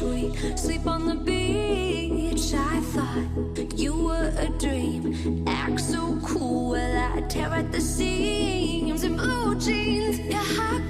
sweet. Sleep on the beach. I thought you were a dream. Act so cool. Well, I tear at the seams in blue jeans. Yeah, I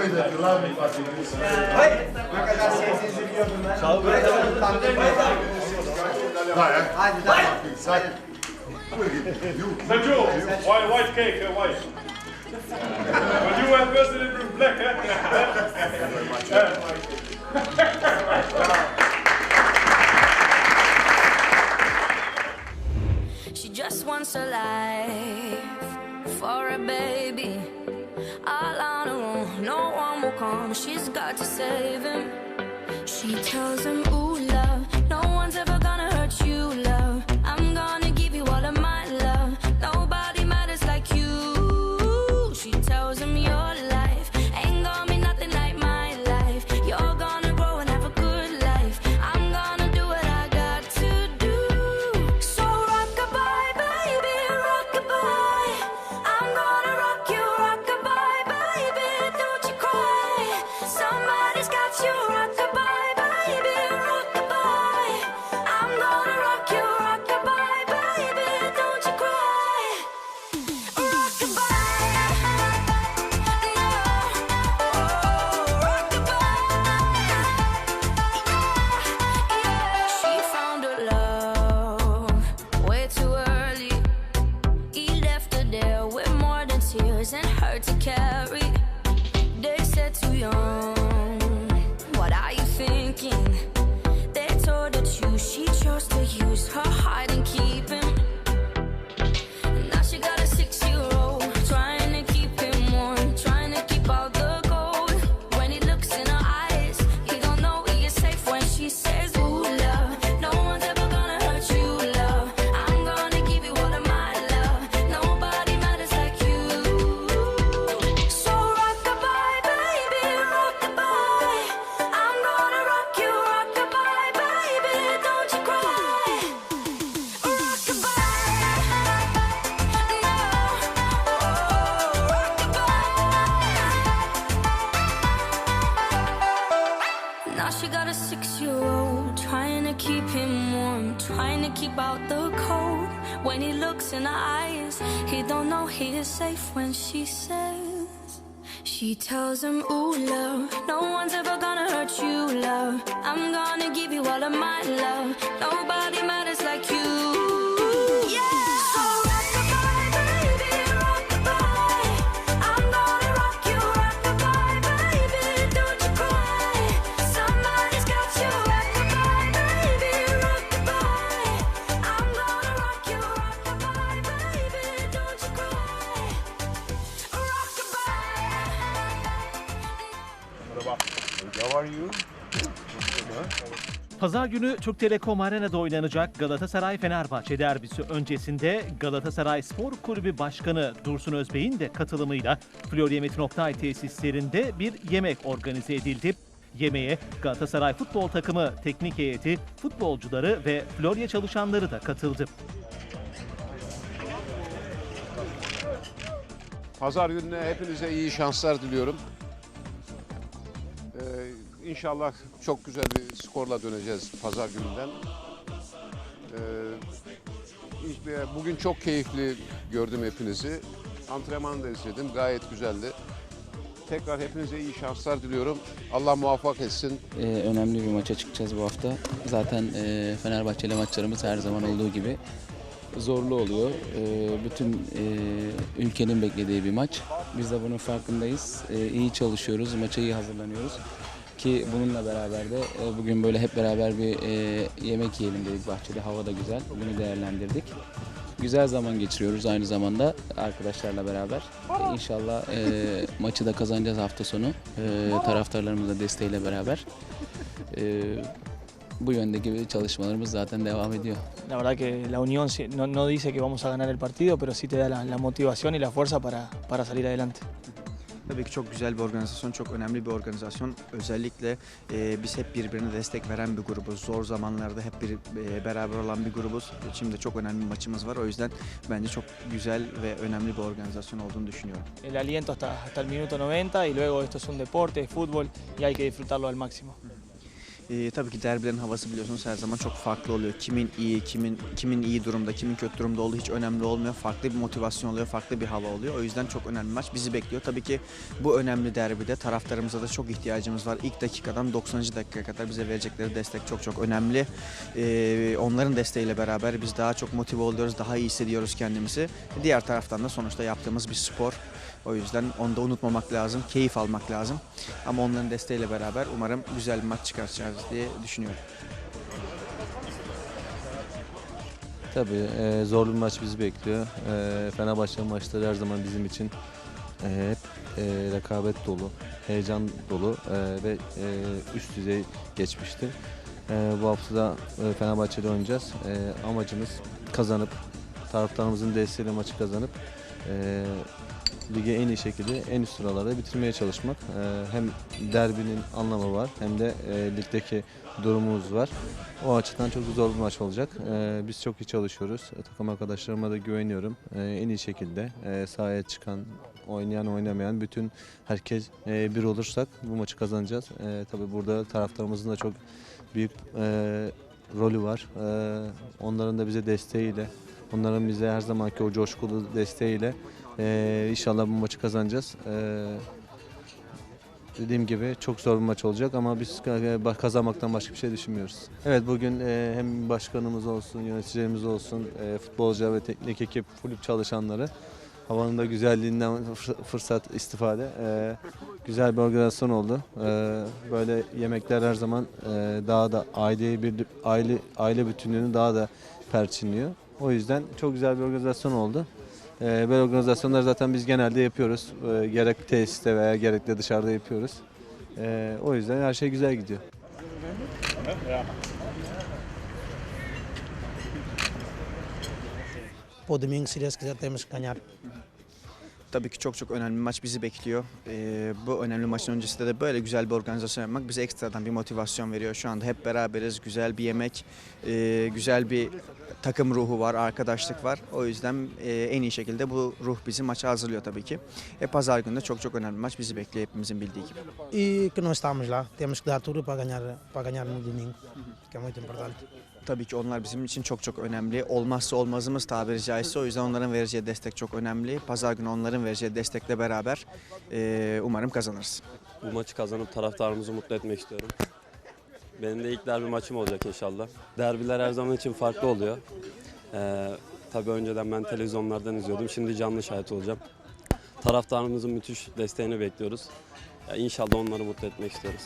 Şöyle yılan white cake, uh, white? but you were first in black, eh? she just wants a life for a baby. All home, she's got to save him. She tells him, Ooh, love, no one's ever. keep out the cold when he looks in her eyes. He don't know he is safe when she says. She tells him, ooh, love, no one's ever gonna hurt you, love. I'm gonna give you all of my love. Nobody matters like you. Pazar günü Türk Telekom Arena'da oynanacak Galatasaray Fenerbahçe derbisi öncesinde Galatasaray Spor Kulübü Başkanı Dursun Özbey'in de katılımıyla Florya Metin Oktay tesislerinde bir yemek organize edildi. Yemeğe Galatasaray futbol takımı teknik heyeti, futbolcuları ve Florya çalışanları da katıldı. Pazar gününe hepinize iyi şanslar diliyorum. İnşallah çok güzel bir skorla döneceğiz pazar gününden. Ee, bugün çok keyifli gördüm hepinizi. Antrenman da izledim. Gayet güzeldi. Tekrar hepinize iyi şanslar diliyorum. Allah muvaffak etsin. Ee, önemli bir maça çıkacağız bu hafta. Zaten e, Fenerbahçe ile maçlarımız her zaman olduğu gibi zorlu oluyor. Ee, bütün e, ülkenin beklediği bir maç. Biz de bunun farkındayız. Ee, iyi çalışıyoruz, maça iyi hazırlanıyoruz. Ki bununla beraber de e, bugün böyle hep beraber bir e, yemek yiyelim dedik bahçede. Hava da güzel. Bunu değerlendirdik. Güzel zaman geçiriyoruz aynı zamanda arkadaşlarla beraber. İnşallah e, maçı da kazanacağız hafta sonu. Taraftarlarımızın desteğiyle beraber. Bu yöndeki çalışmalarımız zaten devam ediyor. La verdad que la unión no, no dice que vamos a ganar el partido, pero sí te da la, la motivación y la fuerza para, para salir adelante. Tabii ki çok güzel bir organizasyon, çok önemli bir organizasyon. Özellikle e, biz hep birbirine destek veren bir grubuz. Zor zamanlarda hep bir, e, beraber olan bir grubuz. Şimdi çok önemli bir maçımız var. O yüzden bence çok güzel ve önemli bir organizasyon olduğunu düşünüyorum. El aliento hasta, hasta el minuto 90 y luego esto es un deporte, es fútbol y hay que disfrutarlo al máximo. E, tabii ki derbilerin havası biliyorsunuz her zaman çok farklı oluyor. Kimin iyi, kimin kimin iyi durumda, kimin kötü durumda olduğu hiç önemli olmuyor. Farklı bir motivasyon oluyor, farklı bir hava oluyor. O yüzden çok önemli maç bizi bekliyor. Tabii ki bu önemli derbide taraftarımıza da çok ihtiyacımız var. İlk dakikadan 90. dakikaya kadar bize verecekleri destek çok çok önemli. E, onların desteğiyle beraber biz daha çok motive oluyoruz, daha iyi hissediyoruz kendimizi. Diğer taraftan da sonuçta yaptığımız bir spor. O yüzden onu da unutmamak lazım, keyif almak lazım. Ama onların desteğiyle beraber umarım güzel bir maç çıkartacağız diye düşünüyorum. Tabii e, zorlu bir maç bizi bekliyor. E, Fenerbahçe maçları her zaman bizim için e, hep rekabet dolu, heyecan dolu ve üst düzey geçmiştir. E, bu hafta da Fenerbahçe'de oynayacağız. Amacımız kazanıp, taraftarımızın desteğiyle maçı kazanıp ligi en iyi şekilde en üst sıralarda bitirmeye çalışmak. E, hem derbinin anlamı var hem de e, ligdeki durumumuz var. O açıdan çok zor bir maç olacak. Ee, biz çok iyi çalışıyoruz. Ee, Takım arkadaşlarıma da güveniyorum. En iyi şekilde e, sahaya çıkan, oynayan, oynamayan bütün herkes e, bir olursak bu maçı kazanacağız. Tabii burada taraftarımızın da çok büyük e, rolü var. Onların da bize desteğiyle, onların bize her zamanki o coşkulu desteğiyle e, inşallah bu maçı kazanacağız. Ee, Dediğim gibi çok zor bir maç olacak ama biz ka- kazanmaktan başka bir şey düşünmüyoruz. Evet bugün e, hem başkanımız olsun, yöneticilerimiz olsun, e, futbolcu ve teknik ekip, kulüp çalışanları havanın da güzelliğinden fırs- fırsat istifade. e, güzel bir organizasyon oldu. E, böyle yemekler her zaman e, daha da aileyi bir aile aile bütünlüğünü daha da perçinliyor. O yüzden çok güzel bir organizasyon oldu. Ee, Böyle organizasyonlar zaten biz genelde yapıyoruz. Ee, Gerek tesiste veya gerek de dışarıda yapıyoruz. Ee, O yüzden her şey güzel gidiyor. Se Deus quiser, temos que ganhar. Tabii ki çok çok önemli bir maç bizi bekliyor. Ee, bu önemli maçın öncesinde de böyle güzel bir organizasyon yapmak bize ekstradan bir motivasyon veriyor. Şu anda hep beraberiz, güzel bir yemek, e, güzel bir takım ruhu var, arkadaşlık var. O yüzden e, en iyi şekilde bu ruh bizi maça hazırlıyor tabii ki. E, Pazar günü de çok çok önemli bir maç bizi bekliyor hepimizin bildiği gibi. E que nós estamos lá, temos que dar tudo para ganhar, para ganhar no domingo, que é muito importante. Tabii ki onlar bizim için çok çok önemli. Olmazsa olmazımız tabiri caizse. O yüzden onların vereceği destek çok önemli. Pazar günü onların vereceği destekle beraber e, umarım kazanırız. Bu maçı kazanıp taraftarımızı mutlu etmek istiyorum. Benim de ilk derbi maçım olacak inşallah. Derbiler her zaman için farklı oluyor. Ee, tabii önceden ben televizyonlardan izliyordum. Şimdi canlı şahit olacağım. Taraftarımızın müthiş desteğini bekliyoruz. Ya inşallah onları mutlu etmek istiyoruz.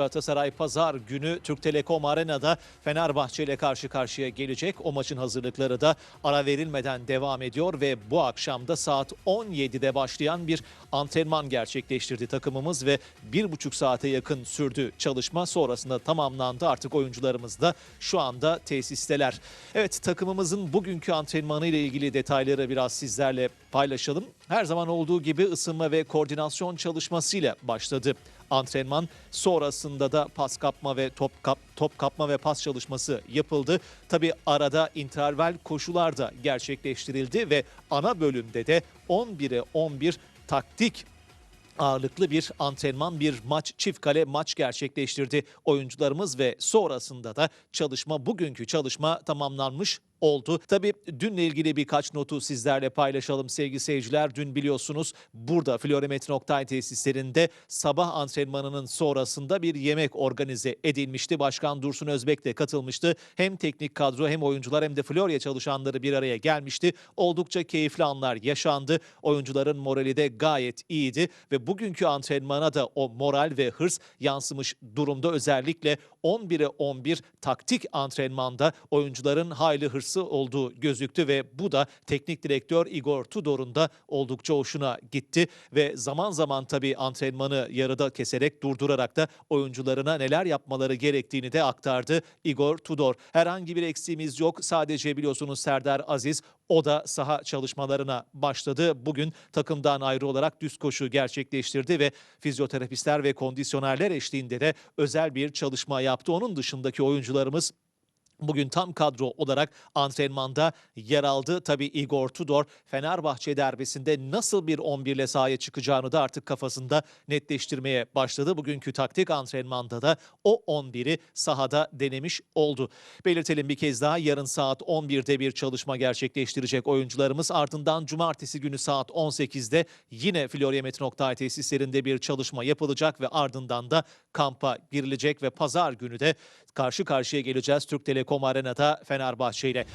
Galatasaray pazar günü Türk Telekom Arena'da Fenerbahçe ile karşı karşıya gelecek. O maçın hazırlıkları da ara verilmeden devam ediyor ve bu akşam da saat 17'de başlayan bir antrenman gerçekleştirdi takımımız ve bir buçuk saate yakın sürdü çalışma. Sonrasında tamamlandı. Artık oyuncularımız da şu anda tesisteler. Evet takımımızın bugünkü antrenmanı ile ilgili detayları biraz sizlerle paylaşalım. Her zaman olduğu gibi ısınma ve koordinasyon çalışmasıyla başladı antrenman. Sonrasında da pas kapma ve top kap, top kapma ve pas çalışması yapıldı. Tabi arada interval koşular da gerçekleştirildi ve ana bölümde de 11'e 11 taktik ağırlıklı bir antrenman, bir maç, çift kale maç gerçekleştirdi oyuncularımız ve sonrasında da çalışma, bugünkü çalışma tamamlanmış oldu. Tabii dünle ilgili birkaç notu sizlerle paylaşalım sevgili seyirciler. Dün biliyorsunuz burada Florimetre Oktay tesislerinde sabah antrenmanının sonrasında bir yemek organize edilmişti. Başkan Dursun Özbek de katılmıştı. Hem teknik kadro hem oyuncular hem de Florya çalışanları bir araya gelmişti. Oldukça keyifli anlar yaşandı. Oyuncuların morali de gayet iyiydi ve bugünkü antrenmana da o moral ve hırs yansımış durumda. Özellikle 11'e 11 taktik antrenmanda oyuncuların hayli hırsı olduğu gözüktü ve bu da teknik direktör Igor Tudor'un da oldukça hoşuna gitti ve zaman zaman tabii antrenmanı yarıda keserek durdurarak da oyuncularına neler yapmaları gerektiğini de aktardı Igor Tudor. Herhangi bir eksiğimiz yok. Sadece biliyorsunuz Serdar Aziz o da saha çalışmalarına başladı. Bugün takımdan ayrı olarak düz koşu gerçekleştirdi ve fizyoterapistler ve kondisyonerler eşliğinde de özel bir çalışma yaptı. Onun dışındaki oyuncularımız Bugün tam kadro olarak antrenmanda yer aldı. Tabii Igor Tudor Fenerbahçe derbisinde nasıl bir 11 ile sahaya çıkacağını da artık kafasında netleştirmeye başladı. Bugünkü taktik antrenmanda da o 11'i sahada denemiş oldu. Belirtelim bir kez daha yarın saat 11'de bir çalışma gerçekleştirecek oyuncularımız. Ardından cumartesi günü saat 18'de yine Florya Oktay tesislerinde bir çalışma yapılacak ve ardından da kampa girilecek ve pazar günü de karşı karşıya geleceğiz Türk Telekom Arena'da Fenerbahçe ile.